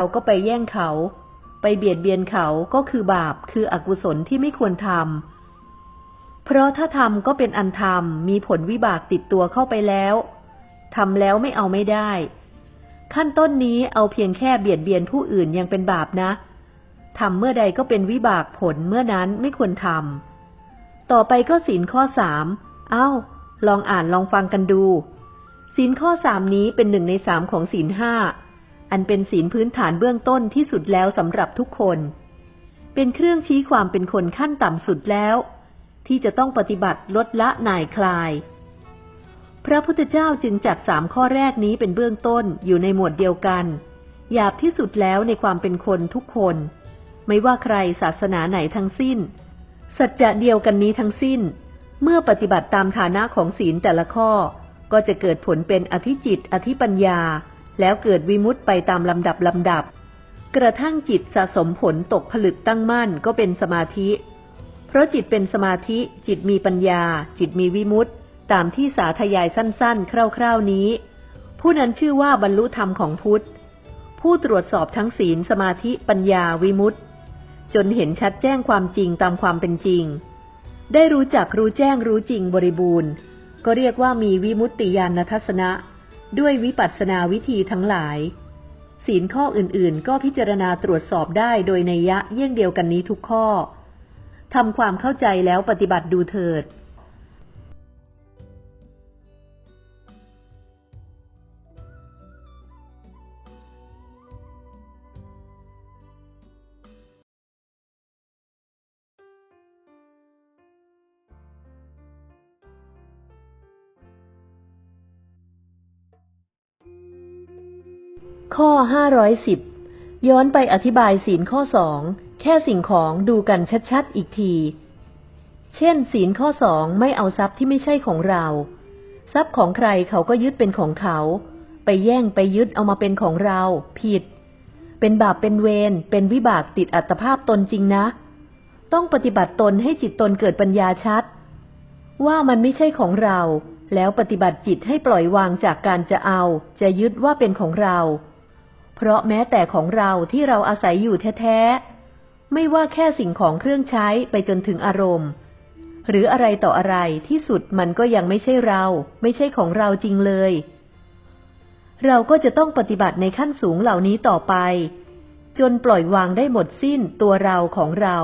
เราก็ไปแย่งเขา ไปเบียดเบียนเขาก็คือบาปคืออกุศลที่ไม่ควรทำ เพราะถ้าทำก็เป็นอันทำมีผลวิบากติดตัวเข้าไปแล้วทำแล้วไม่เอาไม่ได้ ขั้นต้นนี้เอาเพียงแค่เบียดเบียนผู้อื่นยังเป็นบาปนะทำเมื่อใดก็เป็นวิบากผลเมื่อนั้นไม่ควรทำ ต่อไปก็ศีลข้อสามเอ้า ลองอ่านลองฟังกันดู ศีลข้อสามนี้เป็นหนึ่งในสามของศีลห้า อันเป็นศีลพื้นฐานเบื้องต้นที่สุดแล้วสำหรับทุกคน เป็นเครื่องชี้ความเป็นคนขั้นต่ำสุดแล้ว ที่จะต้องปฏิบัติลดละหน่ายคลาย พระพุทธเจ้าจึงจัดสามข้อแรกนี้เป็นเบื้องต้นอยู่ในหมวดเดียวกัน หยาบที่สุดแล้วในความเป็นคนทุกคน ไม่ว่าใครศาสนาไหนทั้งสิ้น สัจจะเดียวกันนี้ทั้งสิ้น เมื่อปฏิบัติตามฐานะของศีลแต่ละข้อ ก็จะเกิดผลเป็นอธิจิต อธิปัญญา แล้วเกิดวิมุตต์ไปตามลำดับลำดับ กระทั่งจิตสะสมผลตกผลึกตั้งมั่นก็เป็นสมาธิ เพราะจิตเป็นสมาธิจิตมีปัญญา จิตมีวิมุตต์ตามที่สาธยายสั้นๆ คร่าวๆนี้ ผู้นั้นชื่อว่าบรรลุธรรมของพุทธ ผู้ตรวจสอบทั้งศีลสมาธิปัญญาวิมุตต์จนเห็นชัดแจ้งความจริงตามความเป็นจริง ได้รู้จักรู้แจ้งรู้จริงบริบูรณ์ ก็เรียกว่ามีวิมุตติญาณทัศนะ ด้วยวิปัสสนาวิธีทั้งหลาย ศีลข้ออื่นๆ ก็พิจารณาตรวจสอบได้โดยในยะเยี่ยงเดียวกันนี้ทุกข้อทำความเข้าใจแล้วปฏิบัติดูเถิด ข้อ 510 ย้อนไปอธิบายศีลข้อสองแค่สิ่งของดูกันชัดๆอีกที เช่น ศีลข้อสองไม่เอาทรัพย์ที่ไม่ใช่ของเรา ทรัพย์ของใครเขาก็ยึดเป็นของเขา ไปแย่งไปยึดเอามาเป็นของเรา ผิด เป็นบาปเป็นเวรเป็นวิบากติดอัตภาพตนจริงนะ ต้องปฏิบัติตนให้จิตตนเกิดปัญญาชัด ว่ามันไม่ใช่ของเรา แล้วปฏิบัติจิตให้ปล่อยวางจากการจะเอา จะยึดว่าเป็นของเรา เพราะแม้แต่ของเราที่เราอาศัยอยู่แท้ๆ ไม่ว่าแค่สิ่งของเครื่องใช้ไปจนถึงอารมณ์ หรืออะไรต่ออะไรที่สุดมันก็ยังไม่ใช่เรา ไม่ใช่ของเราจริงเลย เราก็จะต้องปฏิบัติในขั้นสูงเหล่านี้ต่อไป จนปล่อยวางได้หมดสิ้นตัวเราของเรา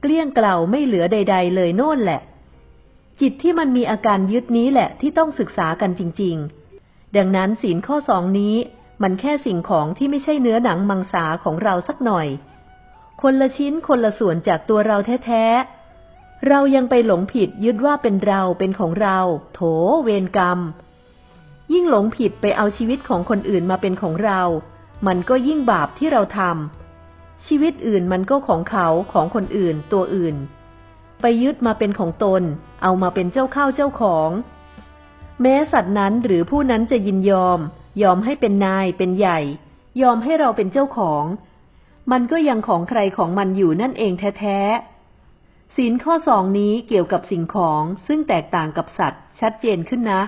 เกลี้ยงเกล่าไม่เหลือใด ๆ เลยโน่นแหละ จิตที่มันมีอาการยึดนี้แหละที่ต้องศึกษากันจริง ๆ ดังนั้นศีลข้อสองนี้ มันแค่สิ่งของที่ไม่ใช่เนื้อหนังมังสาของเราสักหน่อย คนละชิ้นคนละส่วนจากตัวเราแท้ๆ เรายังไปหลงผิดยึดว่าเป็นเราเป็นของเรา โถเวรกรรม ยิ่งหลงผิดไปเอาชีวิตของคนอื่นมาเป็นของเรา มันก็ยิ่งบาปที่เราทำชีวิตอื่นมันก็ของเขาของคนอื่นตัวอื่น ไปยึดมาเป็นของตน เอามาเป็นเจ้าข้าเจ้าของ แม้สัตว์นั้นหรือผู้นั้นจะยินยอม ยอมให้เป็นนายเป็นใหญ่ ยอมให้เราเป็นเจ้าของ มันก็ยังของใครของมันอยู่นั่นเองแท้ๆศีลข้อสองนี้เกี่ยวกับสิ่งของซึ่งแตกต่างกับสัตว์ ชัดเจนขึ้นนะ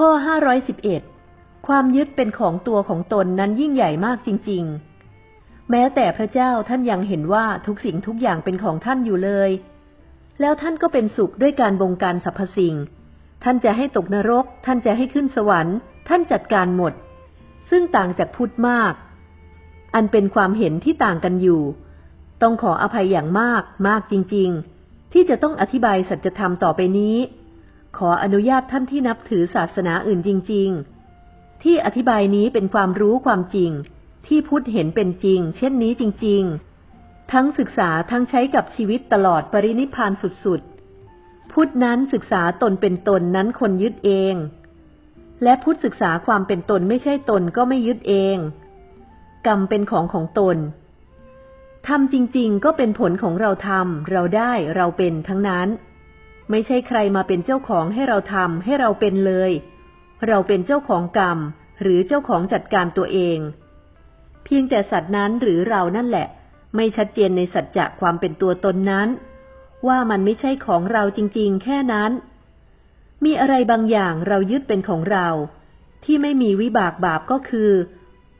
ข้อ 511 ความยึดเป็นของตัวของตนนั้นยิ่งใหญ่มากจริง ๆ แม้แต่พระเจ้าท่านยังเห็นว่าทุกสิ่งทุกอย่างเป็นของท่านอยู่เลย แล้วท่านก็เป็นสุขด้วยการบงการสรรพสิ่ง ท่านจะให้ตกนรก ท่านจะให้ขึ้นสวรรค์ ท่านจัดการหมด ซึ่งต่างจากพุทธมาก อันเป็นความเห็นที่ต่างกันอยู่ ต้องขออภัยอย่างมากมากจริง ๆ ที่จะต้องอธิบายสัจธรรมต่อไปนี้ ขออนุญาตท่านที่นับถือศาสนาอื่นจริง ๆ ที่อธิบายนี้เป็นความรู้ความจริง ที่พุทธเห็นเป็นจริง เช่นนี้จริง ๆ ทั้งศึกษาทั้งใช้กับชีวิตตลอดปรินิพานสุดๆ พุทธนั้นศึกษาตนเป็นตนนั้นคนยึดเอง และพุทธศึกษาความเป็นตนไม่ใช่ตนก็ไม่ยึดเอง กรรมเป็นของของตนทำจริง ๆ ก็เป็นผลของเราทำเราได้เราเป็นทั้งนั้น ไม่ใช่ใครมาเป็นเจ้าของให้เราทำให้เราเป็นเลย เราเป็นเจ้าของกรรม หรือเจ้าของจัดการตัวเอง เพียงแต่สัตว์นั้นหรือเรานั่นแหละ ไม่ชัดเจนในสัจจะความเป็นตัวตนนั้น ว่ามันไม่ใช่ของเราจริง ๆ แค่นั้น มีอะไรบางอย่างเรายึดเป็นของเรา ที่ไม่มีวิบากบาปก็คือ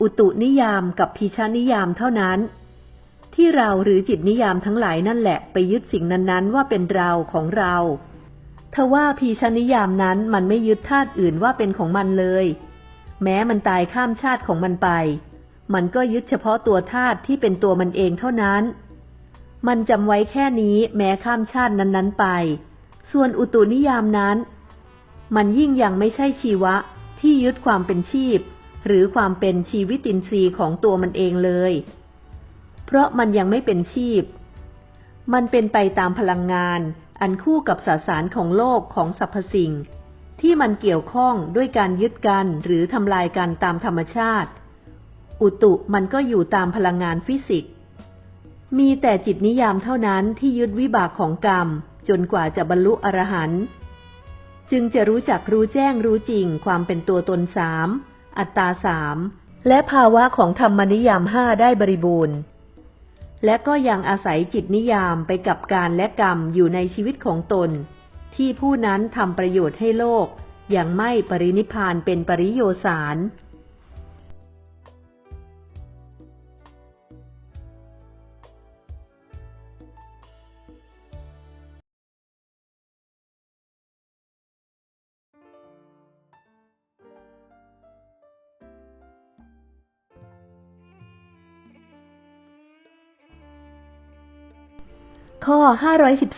อุตุนิยามกับพิชานิยามเท่านั้น ที่เราหรือจิตนิยามทั้งหลายนั่นแหละไปยึดสิ่งนั้นๆ ว่าเป็นเราของเราทว่าพีชนิยามนั้นมันไม่ยึดธาตุอื่นว่าเป็นของมันเลย แม้มันตายข้ามชาติของมันไป มันก็ยึดเฉพาะตัวธาตุที่เป็นตัวมันเองเท่านั้น มันจำไว้แค่นี้แม้ข้ามชาตินั้นๆไป ส่วนอุตุนิยามนั้น มันยิ่งยังไม่ใช่ชีวะที่ยึดความเป็นชีพ หรือความเป็นชีวิตินทรีย์ของตัวมันเองเลย เพราะมันยังไม่เป็นชีพ มันเป็นไปตามพลังงาน อันคู่กับสสารของโลกของสรรพสิ่ง ที่มันเกี่ยวข้องด้วยการยึดกันหรือทำลายกันตามธรรมชาติ อุตุมันก็อยู่ตามพลังงานฟิสิกส์ มีแต่จิตนิยามเท่านั้นที่ยึดวิบากของกรรม จนกว่าจะบรรลุอรหันต์จึงจะรู้จักรู้แจ้งรู้จริงความเป็นตัวตนสาม อัตตาสาม และภาวะของธรรมนิยามห้าได้บริบูรณ์ และก็ยังอาศัยจิตนิยามไปกับการและกรรมอยู่ในชีวิตของตน ที่ผู้นั้นทำประโยชน์ให้โลก อย่างไม่ปรินิพพานเป็นปริโยสาร ข้อ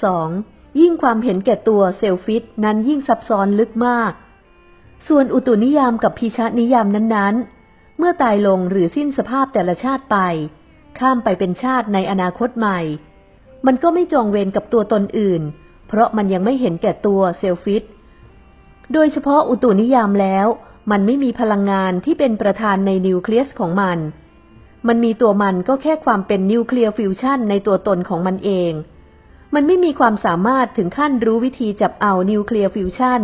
512 ยิ่งความเห็นแก่ตัวเซลฟิตนั้นยิ่งซับซ้อนลึกมาก ส่วนอุตุนิยามกับพีชานิยามนั้นๆ เมื่อตายลงหรือสิ้นสภาพแต่ละชาติไป ข้ามไปเป็นชาติในอนาคตใหม่ มันก็ไม่จองเวรกับตัวตนอื่น เพราะมันยังไม่เห็นแก่ตัวเซลฟิต โดยเฉพาะอุตุนิยามแล้วมันไม่มีพลังงานที่เป็นประธานในนิวเคลียสของมัน มันมีตัวมันก็แค่ความเป็นนิวเคลียร์ฟิวชันในตัวตนของมันเอง มันไม่มีความสามารถถึงขั้นรู้วิธีจับเอานิวเคลียร์ฟิวชัน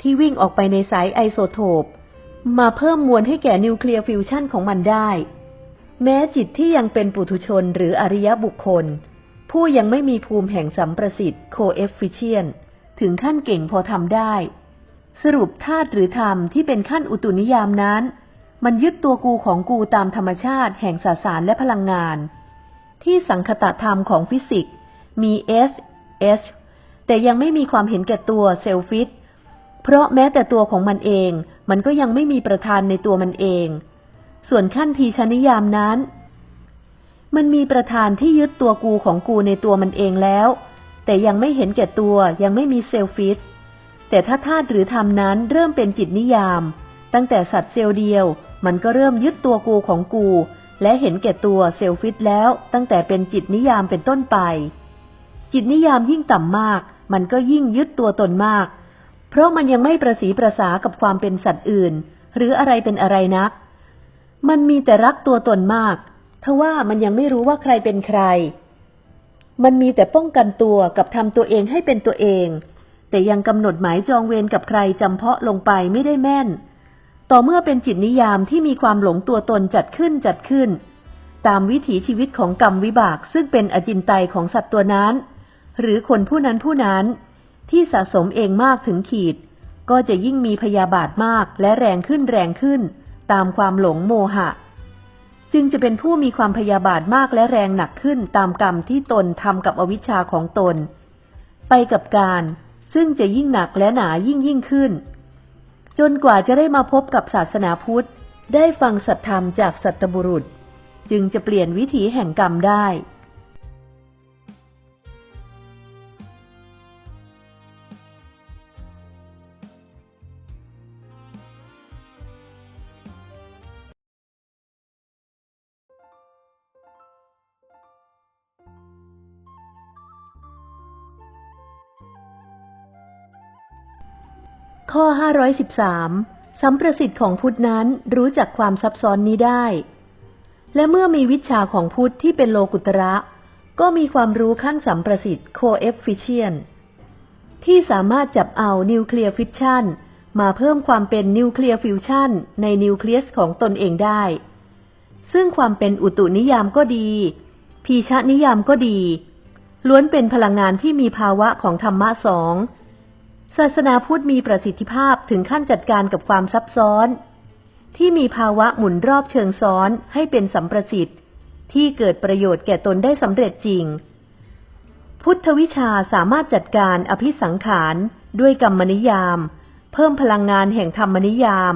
ที่วิ่งออกไปในสายไอโซโทป มาเพิ่มมวลให้แก่นิวเคลียร์ฟิวชันของมันได้ แม้จิตที่ยังเป็นปุถุชนหรืออริยบุคคล ผู้ยังไม่มีภูมิแห่งสัมประสิทธิ์โคเอฟฟิเชียนถึงขั้นเก่งพอทำได้ สรุปธาตุหรือธรรมที่เป็นขั้นอุตุนิยามนั้น มันยึดตัวกูของกูตามธรรมชาติแห่งสสารและพลังงาน ที่สังคตธรรมของฟิสิกส์ มี S H แต่ยังไม่มีความเห็นแก่ตัวเซลฟิตเพราะแม้แต่ตัวของมันเอง มันก็ยังไม่มีประธานในตัวมันเอง ส่วนขั้นพีชนิยามนั้น มันมีประธานที่ยึดตัวกูของกูในตัวมันเองแล้ว แต่ยังไม่เห็นแก่ตัวยังไม่มีเซลฟิตแต่ถ้าธาตุหรือธรรมนั้นเริ่มเป็นจิตนิยาม ตั้งแต่สัตว์เซลล์เดียว มันก็เริ่มยึดตัวกูของกู และเห็นแก่ตัวเซลฟิตแล้วตั้งแต่เป็นจิตนิยามเป็นต้นไป จิตนิยามยิ่งต่ำมาก มันก็ยิ่งยึดตัวตนมาก เพราะมันยังไม่ประสีประสากับความเป็นสัตว์อื่น หรืออะไรเป็นอะไรนัก มันมีแต่รักตัวตนมากทว่ามันยังไม่รู้ว่าใครเป็นใคร มันมีแต่ป้องกันตัวกับทำตัวเองให้เป็นตัวเอง แต่ยังกำหนดหมายจองเวรกับใครจำเพาะลงไปไม่ได้แม่น ต่อเมื่อเป็นจิตนิยามที่มีความหลงตัวตนจัดขึ้นจัดขึ้นตามวิถีชีวิตของกรรมวิบากซึ่งเป็นอจินไตยของสัตว์ตัวนั้น หรือคนผู้นั้นผู้นั้น ที่สะสมเองมากถึงขีด ก็จะยิ่งมีพยาบาทมากและแรงขึ้นแรงขึ้น ตามความหลงโมหะ จึงจะเป็นผู้มีความพยาบาทมากและแรงหนักขึ้นตามกรรมที่ตนทำกับอวิชชาของตน ไปกับการซึ่งจะยิ่งหนักและหนายิ่งยิ่งขึ้น จนกว่าจะได้มาพบกับศาสนาพุทธ ได้ฟังสัตธรรมจากสัตบุรุษ จึงจะเปลี่ยนวิถีแห่งกรรมได้ ข้อ 513 สัมประสิทธิ์ของพุทธนั้นรู้จักความซับซ้อนนี้ได้ และเมื่อมีวิชาของพุทธที่เป็นโลกุตระ ก็มีความรู้ขั้นสัมประสิทธิ์ coefficient ที่สามารถจับเอานิวเคลียร์ฟิชชันมาเพิ่มความเป็นนิวเคลียร์ฟิวชันในนิวเคลียสของตนเองได้ ซึ่งความเป็นอุตุนิยามก็ดี พีชะนิยามก็ดี ล้วนเป็นพลังงานที่มีภาวะของธรรมะสอง ศาสนาพุทธมีประสิทธิภาพถึงขั้นจัดการกับความซับซ้อน ที่มีภาวะหมุนรอบเชิงซ้อนให้เป็นสัมประสิทธิ์ ที่เกิดประโยชน์แก่ตนได้สำเร็จจริง พุทธวิชาสามารถจัดการอภิสังขารด้วยกรรมนิยาม เพิ่มพลังงานแห่งธรรมนิยาม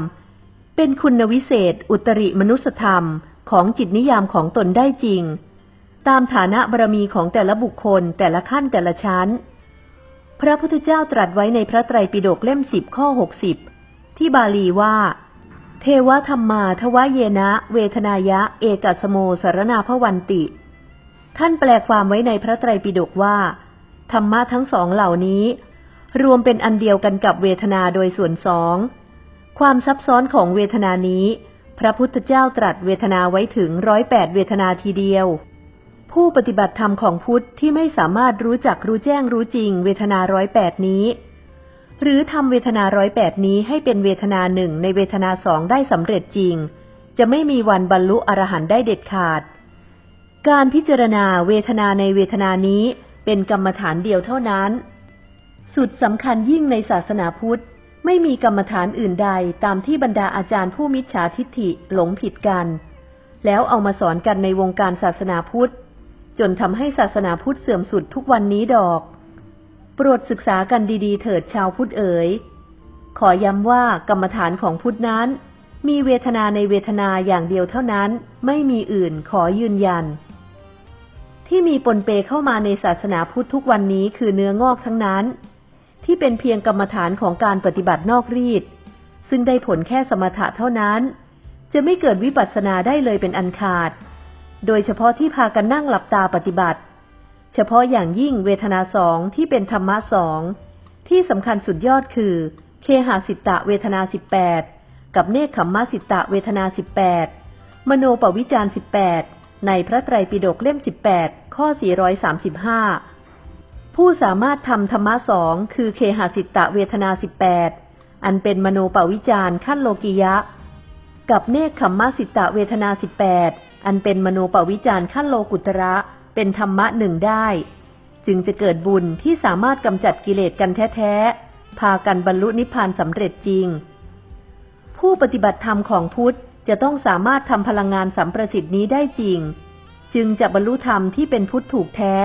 เป็นคุณวิเศษ อุตริมนุสธรรมของจิตนิยามของตนได้จริง ตามฐานะบารมีของแต่ละบุคคลแต่ละขั้นแต่ละชั้น พระพุทธเจ้าตรัสไว้ในพระไตรปิฎกเล่มสิบข้อหกสิบที่บาลีว่า เทวธรรมาทวเยนะ เวทนายะ เอกัสโมสารนาพวันติ ท่านแปลความไว้ในพระไตรปิฎกว่า ธรรมะทั้งสองเหล่านี้ รวมเป็นอันเดียวกันกับเวทนาโดยส่วนสอง ความซับซ้อนของเวทนานี้ พระพุทธเจ้าตรัสเวทนาไว้ถึงร้อยแปดเวทนาทีเดียว ผู้ปฏิบัติธรรมของพุทธที่ไม่สามารถรู้จักรู้แจ้งรู้จริงเวทนาร้อยแปดนี้ หรือทำเวทนาร้อยแปดนี้ให้เป็นเวทนาหนึ่งในเวทนาสองได้สำเร็จจริง จะไม่มีวันบรรลุอรหันต์ได้เด็ดขาด การพิจารณาเวทนาในเวทนานี้เป็นกรรมฐานเดียวเท่านั้น สุดสำคัญยิ่งในศาสนาพุทธไม่มีกรรมฐานอื่นใดตามที่บรรดาอาจารย์ผู้มิจฉาทิฏฐิหลงผิดกัน แล้วเอามาสอนกันในวงการศาสนาพุทธ จนทำให้ศาสนาพุทธเสื่อมสุดทุกวันนี้ดอก โปรดศึกษากันดีๆ เถิดชาวพุทธเอ๋ย ขอย้ำว่ากรรมฐานของพุทธนั้น มีเวทนาในเวทนาอย่างเดียวเท่านั้น ไม่มีอื่นขอยืนยัน ที่มีปนเปเข้ามาในศาสนาพุทธทุกวันนี้คือเนื้องอกทั้งนั้น ที่เป็นเพียงกรรมฐานของการปฏิบัตินอกรีดซึ่งได้ผลแค่สมถะเท่านั้น จะไม่เกิดวิปัสสนาได้เลยเป็นอันขาด โดยเฉพาะที่พากันนั่งหลับตาปฏิบัติ เฉพาะอย่างยิ่งเวทนาสองที่เป็นธรรมะสองที่สำคัญสุดยอดคือ เคหาสิตะเวทนาสิบแปดกับเนคขมมะสิตะเวทนาสิบแปดมโนปวิจารสิบแปดในพระไตรปิฎกเล่มสิบแปดข้อสี่ร้อยสามสิบห้าผู้สามารถทำธรรมะสองคือเคหสิตะเวทนาสิบแปดอันเป็นมโนปวิจารขั้นโลกิยะ กับเนคขมมะสิตะเวทนาสิบแปด อันเป็นมโนปวิจารขั้นโลกุตระ เป็นธรรมะหนึ่งได้ จึงจะเกิดบุญที่สามารถกำจัดกิเลสกันแท้ๆ พากันบรรลุนิพพานสำเร็จจริง ผู้ปฏิบัติธรรมของพุทธจะต้องสามารถทำพลังงานสัมประสิทธิ์นี้ได้จริง จึงจะบรรลุธรรมที่เป็นพุทธถูกแท้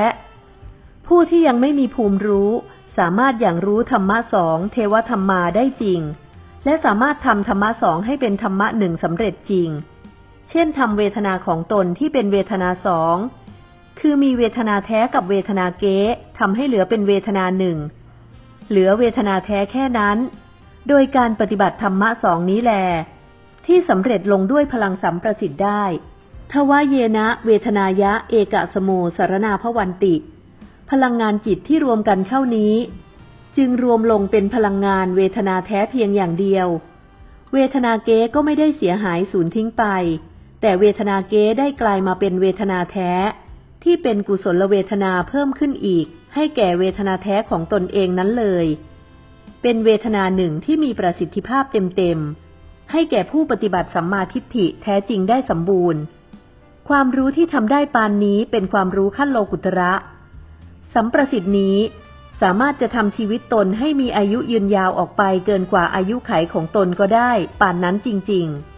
ผู้ที่ยังไม่มีภูมิรู้สามารถอย่างรู้ธรรมะสองเทวธรรมาได้จริง และสามารถทำธรรมะสองให้เป็นธรรมะหนึ่งสำเร็จจริง เช่นทำเวทนาของตนที่เป็นเวทนาสอง คือมีเวทนาแท้กับเวทนาเก๊ทำให้เหลือเป็นเวทนาหนึ่ง เหลือเวทนาแท้แค่นั้น โดยการปฏิบัติธรรมะสองนี้แล ที่สำเร็จลงด้วยพลังสัมประสิทธิ์ได้ ทวาเยนะเวทนายะเอกะสโมสารนาพวันติ พลังงานจิตที่รวมกันเข้านี้ จึงรวมลงเป็นพลังงานเวทนาแท้เพียงอย่างเดียว เวทนาเก๊ก็ไม่ได้เสียหายสูญทิ้งไป แต่เวทนาเก๊ได้กลายมาเป็นเวทนาแท้ ที่เป็นกุศลเวทนาเพิ่มขึ้นอีก ให้แก่เวทนาแท้ของตนเองนั้นเลย เป็นเวทนาหนึ่งที่มีประสิทธิภาพเต็มๆ ให้แก่ผู้ปฏิบัติสัมมาทิฏฐิแท้จริงได้สมบูรณ์ ความรู้ที่ทำได้ปานนี้เป็นความรู้ขั้นโลกุตระสัมประสิทธินี้สามารถจะทำชีวิตตนให้มีอายุยืนยาวออกไปเกินกว่าอายุไขของตนก็ได้ ป่านนั้นจริง ๆ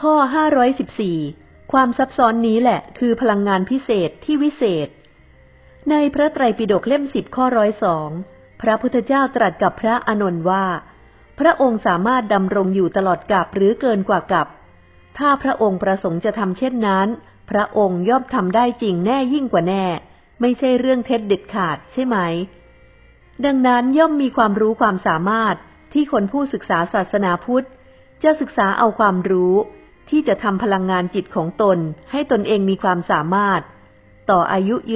ข้อ 514 ความซับซ้อนนี้แหละ คือพลังงานพิเศษที่วิเศษ ในพระไตรปิฎกเล่มสิบข้อร้อยสองพระพุทธเจ้าตรัสกับพระอานนท์ว่า พระองค์สามารถดำรงอยู่ตลอดกับหรือเกินกว่ากับ ถ้าพระองค์ประสงค์จะทำเช่นนั้น พระองค์ย่อมทำได้จริงแน่ยิ่งกว่าแน่ ไม่ใช่เรื่องเท็จเด็ดขาดใช่ไหม ดังนั้นย่อมมีความรู้ความสามารถที่คนผู้ศึกษาศาสนาพุทธ จะศึกษาเอาความรู้ ที่จะทำพลังงานจิตของตนให้ตนเองมีความสามารถ ต่ออายุยืน